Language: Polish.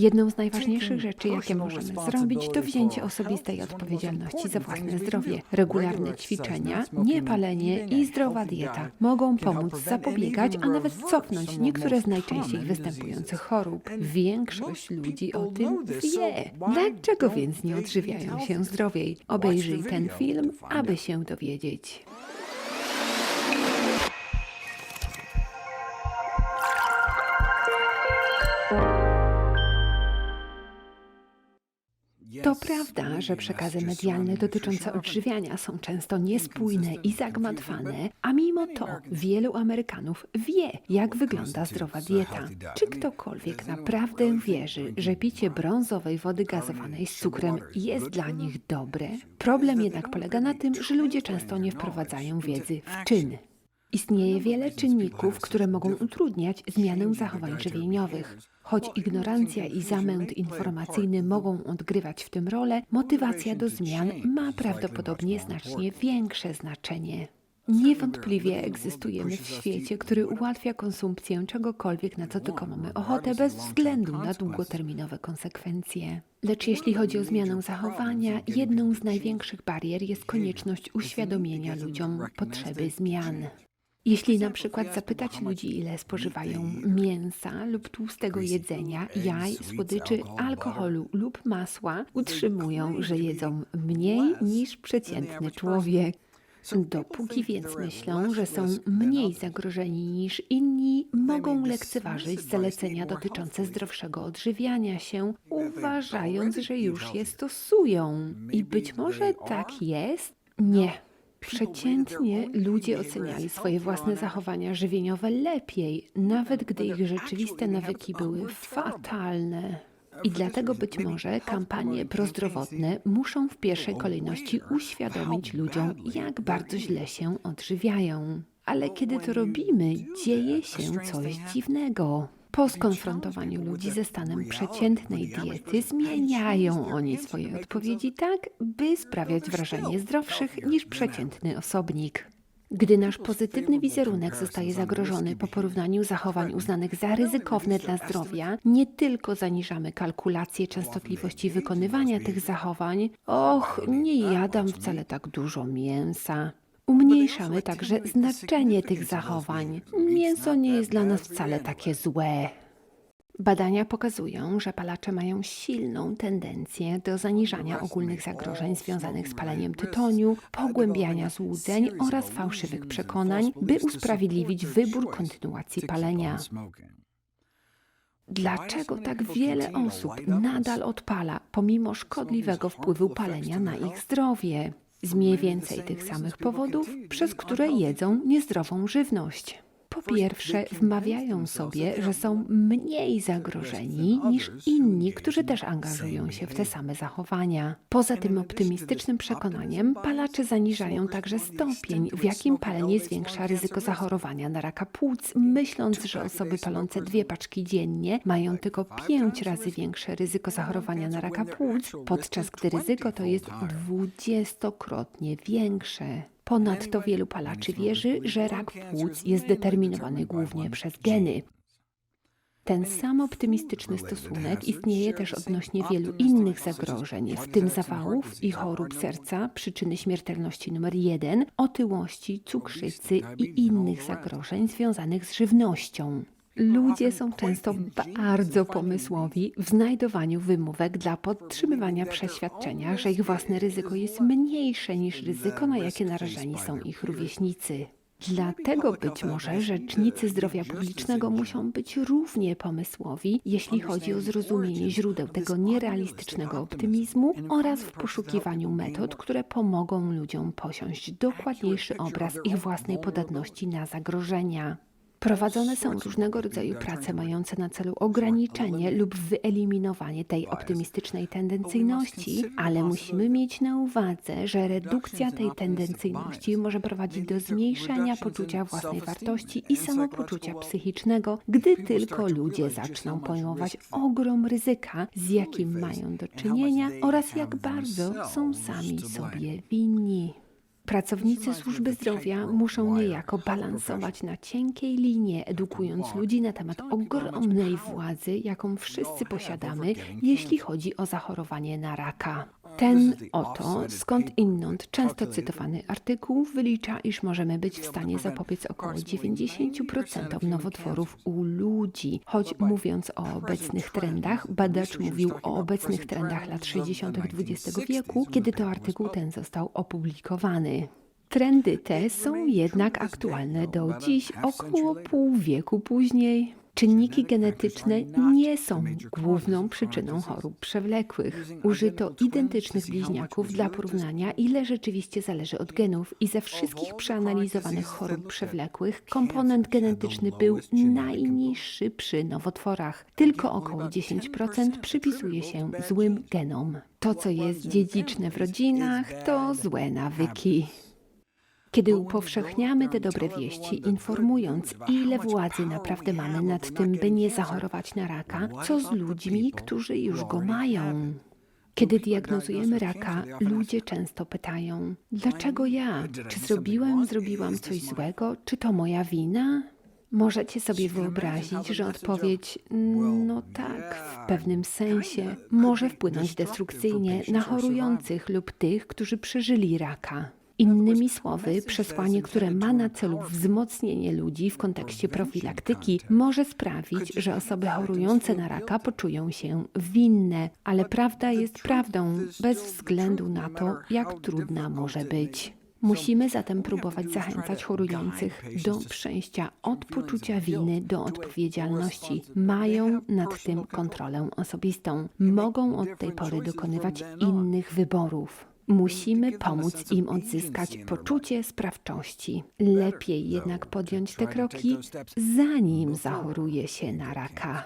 Jedną z najważniejszych rzeczy, jakie możemy zrobić, to wzięcie osobistej odpowiedzialności za własne zdrowie. Regularne ćwiczenia, niepalenie i zdrowa dieta mogą pomóc zapobiegać, a nawet cofnąć niektóre z najczęściej występujących chorób. Większość ludzi o tym wie. Dlaczego więc nie odżywiają się zdrowiej? Obejrzyj ten film, aby się dowiedzieć. Prawda, że przekazy medialne dotyczące odżywiania są często niespójne i zagmatwane, a mimo to wielu Amerykanów wie, jak wygląda zdrowa dieta. Czy ktokolwiek naprawdę wierzy, że picie brązowej wody gazowanej z cukrem jest dla nich dobre? Problem jednak polega na tym, że ludzie często nie wprowadzają wiedzy w czyn. Istnieje wiele czynników, które mogą utrudniać zmianę zachowań żywieniowych. Choć ignorancja i zamęt informacyjny mogą odgrywać w tym rolę, motywacja do zmian ma prawdopodobnie znacznie większe znaczenie. Niewątpliwie egzystujemy w świecie, który ułatwia konsumpcję czegokolwiek, na co tylko mamy ochotę, bez względu na długoterminowe konsekwencje. Lecz jeśli chodzi o zmianę zachowania, jedną z największych barier jest konieczność uświadomienia ludziom potrzeby zmian. Jeśli na przykład zapytać ludzi, ile spożywają mięsa lub tłustego jedzenia, jaj, słodyczy, alkoholu lub masła, utrzymują, że jedzą mniej niż przeciętny człowiek. Dopóki więc myślą, że są mniej zagrożeni niż inni, mogą lekceważyć zalecenia dotyczące zdrowszego odżywiania się, uważając, że już je stosują. I być może tak jest? Nie. Przeciętnie ludzie oceniali swoje własne zachowania żywieniowe lepiej, nawet gdy ich rzeczywiste nawyki były fatalne. I dlatego być może kampanie prozdrowotne muszą w pierwszej kolejności uświadomić ludziom, jak bardzo źle się odżywiają. Ale kiedy to robimy, dzieje się coś dziwnego. Po skonfrontowaniu ludzi ze stanem przeciętnej diety zmieniają oni swoje odpowiedzi tak, by sprawiać wrażenie zdrowszych niż przeciętny osobnik. Gdy nasz pozytywny wizerunek zostaje zagrożony po porównaniu zachowań uznanych za ryzykowne dla zdrowia, nie tylko zaniżamy kalkulację częstotliwości wykonywania tych zachowań, och, nie jadam wcale tak dużo mięsa. Umniejszamy także znaczenie tych zachowań. Mięso nie jest dla nas wcale takie złe. Badania pokazują, że palacze mają silną tendencję do zaniżania ogólnych zagrożeń związanych z paleniem tytoniu, pogłębiania złudzeń oraz fałszywych przekonań, by usprawiedliwić wybór kontynuacji palenia. Dlaczego tak wiele osób nadal odpala, pomimo szkodliwego wpływu palenia na ich zdrowie? Z mniej więcej tych samych powodów, przez które jedzą niezdrową żywność. Po pierwsze, wmawiają sobie, że są mniej zagrożeni niż inni, którzy też angażują się w te same zachowania. Poza tym optymistycznym przekonaniem, palacze zaniżają także stopień, w jakim palenie zwiększa ryzyko zachorowania na raka płuc, myśląc, że osoby palące dwie paczki dziennie mają tylko pięć razy większe ryzyko zachorowania na raka płuc, podczas gdy ryzyko to jest dwudziestokrotnie większe. Ponadto wielu palaczy wierzy, że rak płuc jest determinowany głównie przez geny. Ten sam optymistyczny stosunek istnieje też odnośnie wielu innych zagrożeń, w tym zawałów i chorób serca, przyczyny śmiertelności numer jeden, otyłości, cukrzycy i innych zagrożeń związanych z żywnością. Ludzie są często bardzo pomysłowi w znajdowaniu wymówek dla podtrzymywania przeświadczenia, że ich własne ryzyko jest mniejsze niż ryzyko, na jakie narażeni są ich rówieśnicy. Dlatego być może rzecznicy zdrowia publicznego muszą być równie pomysłowi, jeśli chodzi o zrozumienie źródeł tego nierealistycznego optymizmu oraz w poszukiwaniu metod, które pomogą ludziom posiąść dokładniejszy obraz ich własnej podatności na zagrożenia. Prowadzone są różnego rodzaju prace mające na celu ograniczenie lub wyeliminowanie tej optymistycznej tendencyjności, ale musimy mieć na uwadze, że redukcja tej tendencyjności może prowadzić do zmniejszenia poczucia własnej wartości i samopoczucia psychicznego, gdy tylko ludzie zaczną pojmować ogrom ryzyka, z jakim mają do czynienia oraz jak bardzo są sami sobie winni. Pracownicy służby zdrowia muszą niejako balansować na cienkiej linie, edukując ludzi na temat ogromnej władzy, jaką wszyscy posiadamy, jeśli chodzi o zachorowanie na raka. Ten oto, skąd inąd, często cytowany artykuł wylicza, iż możemy być w stanie zapobiec około 90% nowotworów u ludzi. Choć mówiąc o obecnych trendach, badacz mówił o obecnych trendach lat 60. XX wieku, kiedy to artykuł ten został opublikowany. Trendy te są jednak aktualne do dziś, około pół wieku później. Czynniki genetyczne nie są główną przyczyną chorób przewlekłych. Użyto identycznych bliźniaków dla porównania, ile rzeczywiście zależy od genów i ze wszystkich przeanalizowanych chorób przewlekłych komponent genetyczny był najniższy przy nowotworach. Tylko około 10% przypisuje się złym genom. To, co jest dziedziczne w rodzinach, to złe nawyki. Kiedy upowszechniamy te dobre wieści, informując, ile władzy naprawdę mamy nad tym, by nie zachorować na raka, co z ludźmi, którzy już go mają? Kiedy diagnozujemy raka, ludzie często pytają: Dlaczego ja? Czy zrobiłem, zrobiłam coś złego? Czy to moja wina? Możecie sobie wyobrazić, że odpowiedź no tak, w pewnym sensie może wpłynąć destrukcyjnie na chorujących lub tych, którzy przeżyli raka. Innymi słowy, przesłanie, które ma na celu wzmocnienie ludzi w kontekście profilaktyki, może sprawić, że osoby chorujące na raka poczują się winne, ale prawda jest prawdą, bez względu na to, jak trudna może być. Musimy zatem próbować zachęcać chorujących do przejścia od poczucia winy do odpowiedzialności. Mają nad tym kontrolę osobistą. Mogą od tej pory dokonywać innych wyborów. Musimy pomóc im odzyskać poczucie sprawczości. Lepiej jednak podjąć te kroki, zanim zachoruje się na raka.